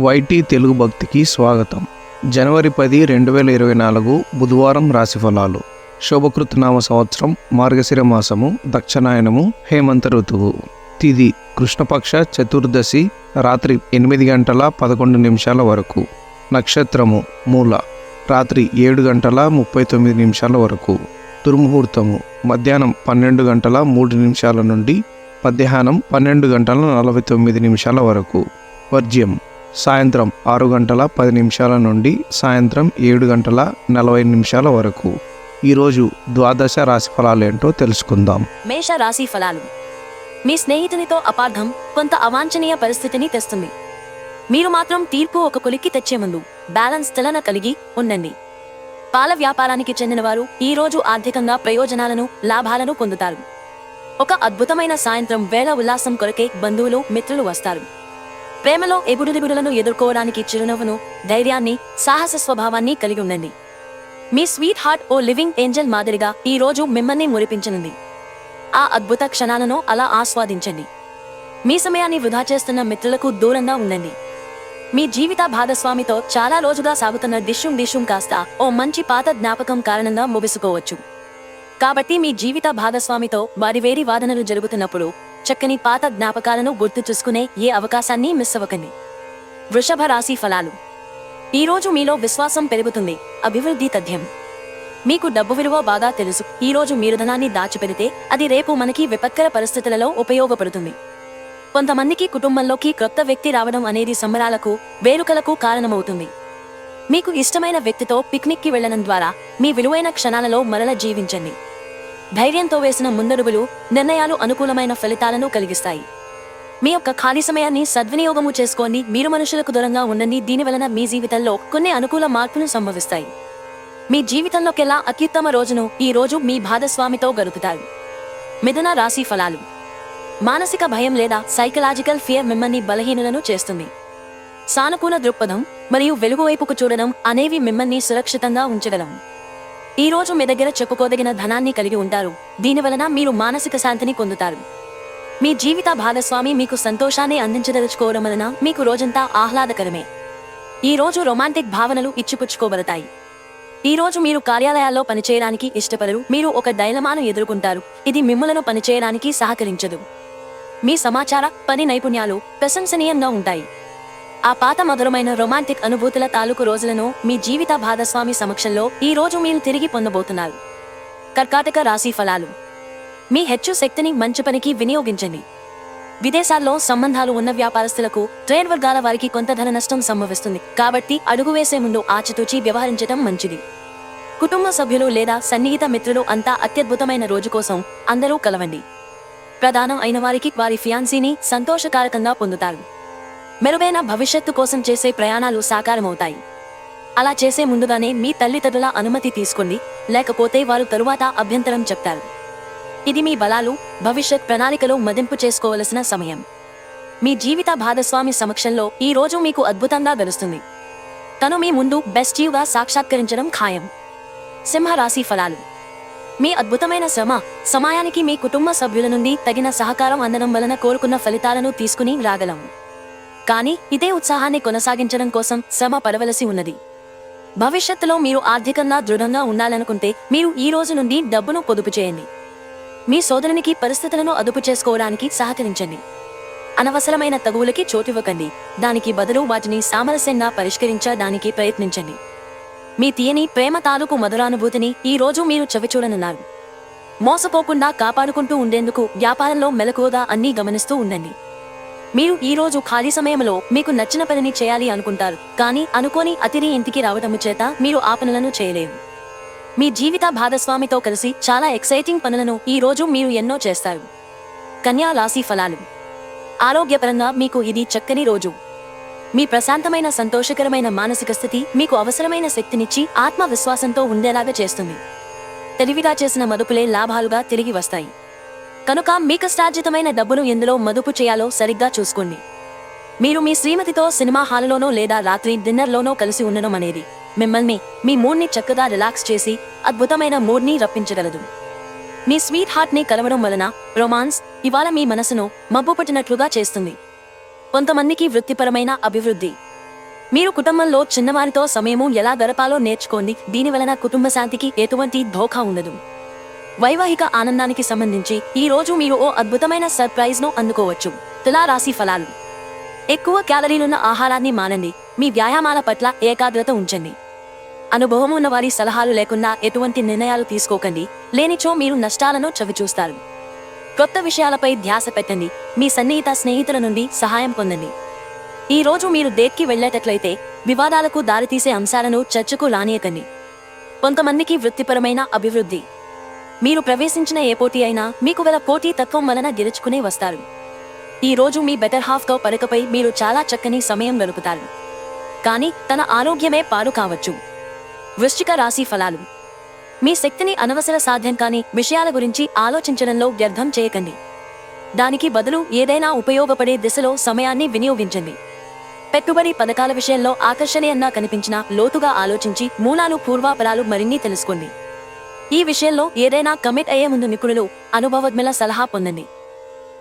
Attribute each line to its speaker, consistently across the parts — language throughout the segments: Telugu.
Speaker 1: వైటీ తెలుగు భక్తికి స్వాగతం. జనవరి పది రెండు వేల ఇరవై నాలుగు బుధవారం రాశిఫలాలు శోభకృతనామ సంవత్సరం మార్గశిర మాసము దక్షిణాయనము హేమంత ఋతువు. తిది కృష్ణపక్ష చతుర్దశి రాత్రి ఎనిమిది గంటల పదకొండు నిమిషాల వరకు. నక్షత్రము మూల. రాత్రి ఏడు గంటల ముప్పై తొమ్మిది నిమిషాల వరకు. దుర్ముహూర్తము మధ్యాహ్నం పన్నెండు గంటల మూడు నిమిషాల నుండి మధ్యాహ్నం పన్నెండు గంటల నలభై తొమ్మిది నిమిషాల వరకు. వర్జ్యం సాయంత్రం ఆరు గంటల పది నిమిషాల నుండి సాయంత్రం ఏడు గంటల నలభై నిమిషాల వరకు. ఈరోజు ద్వాదశ రాశి ఫలాలు ఏంటో తెలుసుకుందాం.
Speaker 2: మేష రాశి ఫలాలు. మీ స్నేహితునితో అపార్థం కొంత అవాంఛనీయ పరిస్థితిని తెస్తుంది. మీరు మాత్రం తీర్పు ఒక కొలిక్కి తెచ్చే ముందు బ్యాలెన్స్ తెలన కలిగి ఉండండి. పాల వ్యాపారానికి చెందినవారు ఈ రోజు ఆర్థికంగా ప్రయోజనాలను లాభాలను పొందుతారు. ఒక అద్భుతమైన సాయంత్రం వేళ ఉల్లాసం కొరకే బంధువులు మిత్రులు వస్తారు. ప్రేమలో ఎగుడుదిగుడులను ఎదుర్కోవడానికి చిరునవ్వును ధైర్యాన్ని సాహస స్వభావాన్ని కలిగి ఉండండి. మీ స్వీట్ హార్ట్ ఓ లివింగ్ ఏంజల్ మాదిరిగా ఈ రోజు మిమ్మల్ని మురిపించనుంది. ఆ అద్భుత క్షణాలను అలా ఆస్వాదించండి. మీ సమయాన్ని వృధా చేస్తున్న మిత్రులకు దూరంగా ఉండండి. మీ జీవిత భాగస్వామితో చాలా రోజుగా సాగుతున్న డిషుం దిశ్యం కాస్త ఓ మంచి పాత జ్ఞాపకం కారణంగా ముగిసుకోవచ్చు. కాబట్టి మీ జీవిత భాగస్వామితో వారి వేరి వాదనలు జరుగుతున్నప్పుడు చక్కని పాత జ్ఞాపకాలను గుర్తు చూసుకునే ఏ అవకాశాన్ని మిస్ అవ్వకండి. వృషభ రాశి ఫలాలు. ఈ రోజు మీలో విశ్వాసం పెరుగుతుంది. అభివృద్ధి తథ్యం. మీకు డబ్బు విలువ బాగా తెలుసు. ఈ రోజు మీరు ధనాన్ని దాచిపెడితే అది రేపు మనకి విపత్కర పరిస్థితులలో ఉపయోగపడుతుంది. కొంతమందికి కుటుంబంలోకి క్రొత్త వ్యక్తి రావడం అనేది సంబరాలకు వేడుకలకు కారణమవుతుంది. మీకు ఇష్టమైన వ్యక్తితో పిక్నిక్కి వెళ్ళడం ద్వారా మీ విలువైన క్షణాలలో మరల జీవించండి. ధైర్యంతో వేసిన ముందడుగులు నిర్ణయాలు అనుకూలమైన ఫలితాలను కలిగిస్తాయి. మీ యొక్క ఖాళీ సమయాన్ని సద్వినియోగము చేసుకోండి. మీరు మనుషులకు దూరంగా ఉండండి. దీని వలన మీ జీవితంలో కొన్ని అనుకూల మార్పులు సంభవిస్తాయి. మీ జీవితంలోకెల్లా అత్యుత్తమ రోజును ఈ రోజు మీ భాగస్వామితో గడుపుతారు. మిథున రాశి ఫలాలు. మానసిక భయం లేదా సైకలాజికల్ ఫియర్ మిమ్మల్ని బలహీనులను చేస్తుంది. సానుకూల దృక్పథం మరియు వెలుగు వైపుకు చూడడం అనేవి మిమ్మల్ని సురక్షితంగా ఉంచగలం ఈ రోజు మీ దగ్గర చెప్పుకోదగిన ధనాన్ని కలిగి ఉంటారు. దీనివలన మీరు మానసిక శాంతిని పొందుతారు. మీ జీవిత భాగస్వామి మీకు సంతోషాన్ని అందించదలుచుకోవడం వలన మీకు రోజంతా ఆహ్లాదకరమే. ఈ రోజు రొమాంటిక్ భావనలు ఇచ్చిపుచ్చుకోబడతాయి. ఈ రోజు మీరు కార్యాలయాల్లో పనిచేయడానికి ఇష్టపడరు. మీరు ఒక డైలమాను ఎదుర్కొంటారు. ఇది మిమ్మలను పనిచేయడానికి సహకరించదు. మీ సమాచార పని నైపుణ్యాలు ప్రశంసనీయంగా ఉంటాయి. ఆ పాత మధురమైన రొమాంటిక్ అనుభూతుల తాలూకు రోజులను మీ జీవిత భాగస్వామి సమక్షంలో ఈ రోజు మీరు తిరిగి పొందబోతున్నారు. కర్కాటక రాశి ఫలాలు. మీ హెచ్చు శక్తిని మంచి పనికి వినియోగించండి. విదేశాల్లో సంబంధాలు ఉన్న వ్యాపారస్తులకు ట్రేడ్ వర్గాల వారికి కొంత ధన నష్టం సంభవిస్తుంది. కాబట్టి అడుగు వేసే ముందు ఆచితూచి వ్యవహరించడం మంచిది. కుటుంబ సభ్యులు లేదా సన్నిహిత మిత్రులు అంతా అత్యద్భుతమైన రోజు కోసం అందరూ కలవండి. ప్రధానం అయిన వారికి వారి ఫియాన్సీని సంతోషకారకంగా పొందుతారు. మెరుగైన భవిష్యత్తు కోసం చేసే ప్రయాణాలు సాకారమవుతాయి. అలా చేసే ముందుగానే మీ తల్లిదండ్రుల అనుమతి తీసుకోండి లేకపోతే వారు తరువాత అభ్యంతరం చెప్తారు. ఇది మీ బలాలు భవిష్యత్ ప్రణాళికలో మదింపు చేసుకోవలసిన సమయం. మీ జీవిత భాగస్వామి సమక్షంలో ఈ రోజు మీకు అద్భుతంగా గడుస్తుంది. తను మీ ముందు బెస్ట్ యూగా సాక్షాత్కరించడం ఖాయం. సింహరాశి ఫలాలు. మీ అద్భుతమైన శ్రమ సమయానికి మీ కుటుంబ సభ్యుల నుండి తగిన సహకారం అందడం వలన కోరుకున్న ఫలితాలను తీసుకుని రాగలం. కానీ ఇదే ఉత్సాహాన్ని కొనసాగించడం కోసం శ్రమ పడవలసి ఉన్నది. భవిష్యత్తులో మీరు ఆర్థికంగా దృఢంగా ఉండాలనుకుంటే మీరు ఈ రోజు నుండి డబ్బును పొదుపు చేయండి. మీ సోదరునికి పరిస్థితులను అదుపు చేసుకోవడానికి సహకరించండి. అనవసరమైన తగువులకి చోటివ్వకండి. దానికి బదులు వాటిని సామరస్యంగా పరిష్కరించడానికి ప్రయత్నించండి. మీ తీయని ప్రేమ తాలూకు మధురానుభూతిని ఈ రోజు మీరు చవిచూడనున్నారు. మోసపోకుండా కాపాడుకుంటూ ఉండేందుకు వ్యాపారంలో మెలకువగా అన్నీ గమనిస్తూ ఉండండి. మీరు ఈ రోజు ఖాళీ సమయంలో మీకు నచ్చిన పనిని చేయాలి అనుకుంటారు కానీ అనుకోని అతిరి ఇంటికి రావటము చేత మీరు ఆ పనులను చేయలేరు. మీ జీవిత భాగస్వామితో కలిసి చాలా ఎక్సైటింగ్ పనులను ఈ రోజు మీరు ఎన్నో చేస్తారు. కన్యా రాశి ఫలాలు. ఆరోగ్యపరంగా మీకు ఇది చక్కని రోజు. మీ ప్రశాంతమైన సంతోషకరమైన మానసిక స్థితి మీకు అవసరమైన శక్తినిచ్చి ఆత్మవిశ్వాసంతో ఉండేలాగా చేస్తుంది. తెలివిగా చేసిన మదుపులే లాభాలుగా తిరిగి వస్తాయి. కనుక మీ కష్టార్జితమైన డబ్బును ఎందులో మదుపు చేయాలో సరిగ్గా చూసుకోండి. మీరు మీ శ్రీమతితో సినిమా హాల్లోనో లేదా రాత్రి డిన్నర్లోనో కలిసి ఉండడం అనేది మిమ్మల్ని మీ మూడ్ని చక్కగా రిలాక్స్ చేసి అద్భుతమైన మూడ్ని రప్పించగలదు. మీ స్వీట్ హార్ట్ని కలవడం వలన రొమాన్స్ ఇవాళ మీ మనసును మబ్బు పట్టినట్లుగా చేస్తుంది. కొంతమందికి వృత్తిపరమైన అభివృద్ధి. మీరు కుటుంబంలో చిన్నవారితో సమయము ఎలా గడపాలో నేర్చుకోండి. దీని వలన కుటుంబ శాంతికి ఎటువంటి ధోఖా ఉండదు. వైవాహిక ఆనందానికి సంబంధించి ఈ రోజు మీరు ఓ అద్భుతమైన సర్ప్రైజ్ను అందుకోవచ్చు. తులారాశి ఫలాలు. ఎక్కువ క్యాలరీలున్న ఆహారాన్ని మానండి. మీ వ్యాయామాల పట్ల ఏకాగ్రత ఉంచండి. అనుభవం ఉన్న వారి సలహాలు లేకుండా ఎటువంటి నిర్ణయాలు తీసుకోకండి. లేనిచో మీరు నష్టాలను చవిచూస్తారు. కొత్త విషయాలపై ధ్యాస పెట్టండి. మీ సన్నిహిత స్నేహితుల నుండి సహాయం పొందండి. ఈ రోజు మీరు డేట్కి వెళ్ళేటట్లయితే వివాదాలకు దారితీసే అంశాలను చర్చకు రానియకండి కొంతమందికి వృత్తిపరమైన అభివృద్ధి మీరు ప్రవేశించిన ఏ పోటీ అయినా మీకు గల పోటీ తత్వం వలన గెలుచుకునే వస్తారు. ఈ రోజు మీ బెటర్ హాఫ్తో పడకపై మీరు చాలా చక్కని సమయం గడుపుతారు. కానీ తన ఆరోగ్యమే పాడు కావచ్చు. వృశ్చిక రాశి ఫలాలు. మీ శక్తిని అనవసర సాధ్యం కాని విషయాల గురించి ఆలోచించడంలో వ్యర్థం చేయకండి. దానికి బదులు ఏదైనా ఉపయోగపడే దిశలో సమయాన్ని వినియోగించండి. పెట్టుబడి పథకాల విషయంలో ఆకర్షణీయంగా కనిపించినా లోతుగా ఆలోచించి మూలాలు పూర్వాపరాలు మరిన్ని తెలుసుకోండి. ఈ విషయంలో ఏదైనా కమిట్ అయ్యే ముందు నిపుణులు అనుభవజ్ఞుల సలహా పొందండి.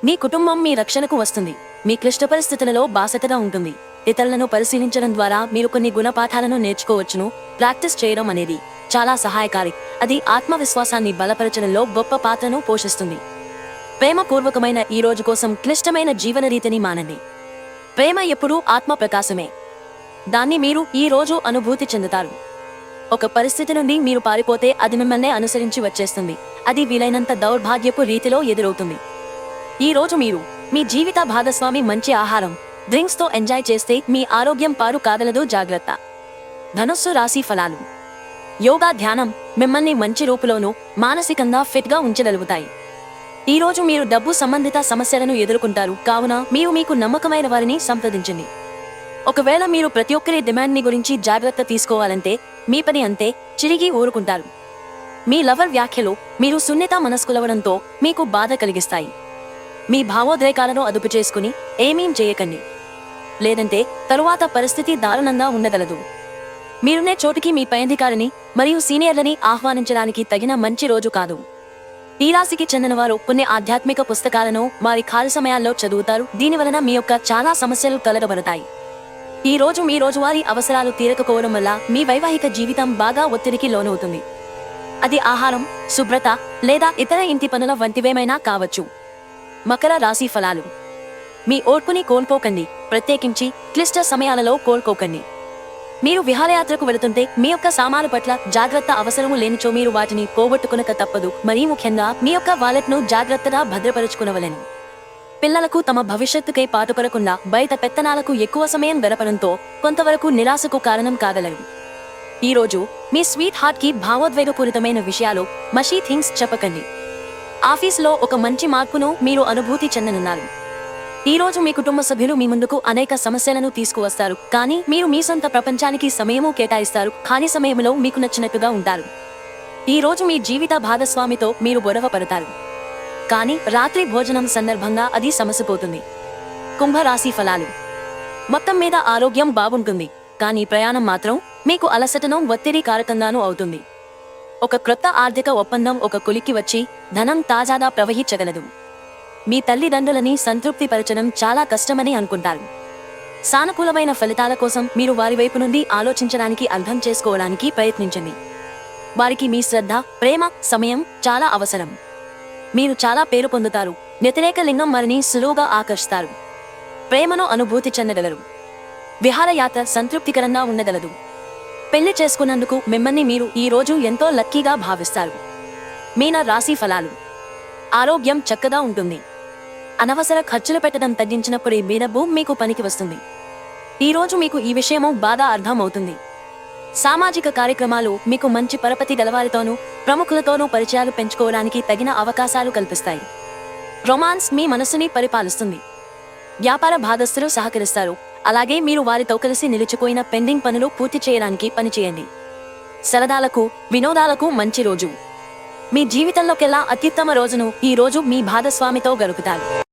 Speaker 2: మీ కుటుంబం మీ రక్షణకు వస్తుంది. మీ క్లిష్ట పరిస్థితులలో బాసటగా ఉంటుంది. ఇతరులను పరిశీలించడం ద్వారా మీరు కొన్ని గుణపాఠాలను నేర్చుకోవచ్చును. ప్రాక్టీస్ చేయడం అనేది చాలా సహాయకారి. అది ఆత్మవిశ్వాసాన్ని బలపరచడంలో గొప్ప పాత్రను పోషిస్తుంది. ప్రేమపూర్వకమైన ఈ రోజు కోసం క్లిష్టమైన జీవన రీతిని మానండి. ప్రేమ ఎప్పుడూ ఆత్మ ప్రకాశమే దాన్ని మీరు ఈ రోజు అనుభూతి చెందుతారు. ఒక పరిస్థితి నుండి మీరు పారిపోతే అది మిమ్మల్ని అనుసరించి వచ్చేస్తుంది. అది వీలైనంత దౌర్భాగ్యపు రీతిలో ఎదురవుతుంది. ఈ రోజు మీరు మీ జీవిత భాగస్వామి మంచి ఆహారం డ్రింక్స్తో ఎంజాయ్ చేస్తే మీ ఆరోగ్యం పారు కాదలదు జాగ్రత్త. ధనుస్సు రాశి ఫలాలు. యోగా ధ్యానం మిమ్మల్ని మంచి రూపులోనూ మానసికంగా ఫిట్గా ఉంచగలుగుతాయి. ఈ రోజు మీరు డబ్బు సంబంధిత సమస్యలను ఎదుర్కొంటారు కావున మీరు మీకు నమ్మకమైన వారిని సంప్రదించండి. ఒకవేళ మీరు ప్రతి ఒక్కరి డిమాండ్ని గురించి జాగ్రత్త తీసుకోవాలంటే మీ పని అంతే చిరిగి ఊరుకుంటారు. మీ లవర్ వ్యాఖ్యలు మీరు సున్నిత మనస్కులవడంతో మీకు బాధ కలిగిస్తాయి. మీ భావోద్రేకాలను అదుపు చేసుకుని ఏమీం చేయకండి. లేదంటే తరువాత పరిస్థితి దారుణంగా ఉండగలదు. మీరునే చోటుకి మీ పై అధికారిని మరియు సీనియర్లని ఆహ్వానించడానికి తగిన మంచి రోజు కాదు. ఈ రాశికి చెందినవారు కొన్ని ఆధ్యాత్మిక పుస్తకాలను వారి ఖాళీ సమయాల్లో చదువుతారు. దీనివలన మీ యొక్క చాలా సమస్యలు తొలగబడతాయి. ఈ రోజు మీ రోజువారీ అవసరాలు తీరకపోవడం వల్ల మీ వైవాహిక జీవితం బాగా ఒత్తిడికి లోనవుతుంది. అది ఆహారం శుభ్రత లేదా ఇతర ఇంటి పనుల వంటివేమైనా కావచ్చు. మకర రాశి ఫలాలు. మీ ఓర్పుని కోల్పోకండి. ప్రత్యేకించి క్లిష్ట సమయాలలో కోల్పోకండి. మీరు విహారయాత్రకు వెళుతుంటే మీ యొక్క సామాను పట్ల జాగ్రత్త అవసరము లేనిచో మీరు వాటిని పోగొట్టుకునక తప్పదు. మరీ ముఖ్యంగా మీ యొక్క వాలెట్ను జాగ్రత్తగా భద్రపరుచుకునవలను. పిల్లలకు తమ భవిష్యత్తుకై పాటుపడకుండా బయట పెత్తనాలకు ఎక్కువ సమయం గడపడంతో కొంతవరకు నిరాశకు కారణం కాగలరు. ఈ రోజు మీ స్వీట్ హార్ట్కి భావోద్వేగపూరితమైన విషయాలు మషీ థింగ్స్ చెప్పకండి. ఆఫీస్లో ఒక మంచి మార్పును మీరు అనుభూతి చెందనున్నారు. ఈ రోజు మీ కుటుంబ సభ్యులు మీ ముందుకు అనేక సమస్యలను తీసుకువస్తారు కానీ మీరు మీ సొంత ప్రపంచానికి సమయము కేటాయిస్తారు ఖాళీ సమయంలో మీకు నచ్చినట్టుగా ఉంటారు. ఈరోజు మీ జీవిత భాగస్వామితో మీరు గొడవ పడతారు కానీ రాత్రి భోజనం సందర్భంగా అది సమసిపోతుంది కుంభరాశి ఫలాలు. మొత్తం మీద ఆరోగ్యం బాగుంటుంది కానీ ప్రయాణం మాత్రం మీకు అలసటను ఒత్తిడి కారకంగానూ అవుతుంది. ఒక క్రొత్త ఆర్థిక ఒప్పందం ఒక కొలికి వచ్చి ధనం తాజాగా ప్రవహించగలదు. మీ తల్లిదండ్రులని సంతృప్తిపరచడం చాలా కష్టమని అనుకుంటారు. సానుకూలమైన ఫలితాల కోసం మీరు వారి వైపు నుండి ఆలోచించడానికి అర్థం చేసుకోవడానికి ప్రయత్నించండి. వారికి మీ శ్రద్ధ ప్రేమ సమయం చాలా అవసరం. మీరు చాలా పేరు పొందుతారు. వ్యతిరేక లింగం వారిని సులువుగా ఆకర్షిస్తారు. ప్రేమను అనుభూతి చెందగలరు. విహారయాత్ర సంతృప్తికరంగా ఉండగలదు. పెళ్ళి చేసుకున్నందుకు మిమ్మల్ని మీరు ఈ రోజు ఎంతో లక్కీగా భావిస్తారు. మీన రాశి ఫలాలు. ఆరోగ్యం చక్కగా ఉంటుంది. అనవసర ఖర్చులు పెట్టడం తగ్గించినప్పుడే మీ డబ్బు మీకు పనికి వస్తుంది. ఈ రోజు మీకు ఈ విషయము బాగా అర్థం అవుతుంది సామాజిక కార్యక్రమాలు మీకు మంచి పరపతి గలవారితోనూ ప్రముఖులతోనూ పరిచయాలు పెంచుకోవడానికి తగిన అవకాశాలు కల్పిస్తాయి. రొమాన్స్ మీ మనసుని పరిపాలిస్తుంది. వ్యాపార బాధస్తులు సహకరిస్తారు. అలాగే మీరు వారితో కలిసి నిలిచిపోయిన పెండింగ్ పనులు పూర్తి చేయడానికి పనిచేయండి. సరదాలకు వినోదాలకు మంచి రోజు. మీ జీవితంలోకెల్లా అత్యుత్తమ రోజును ఈ రోజు మీ భాగస్వామితో గడుపుతారు.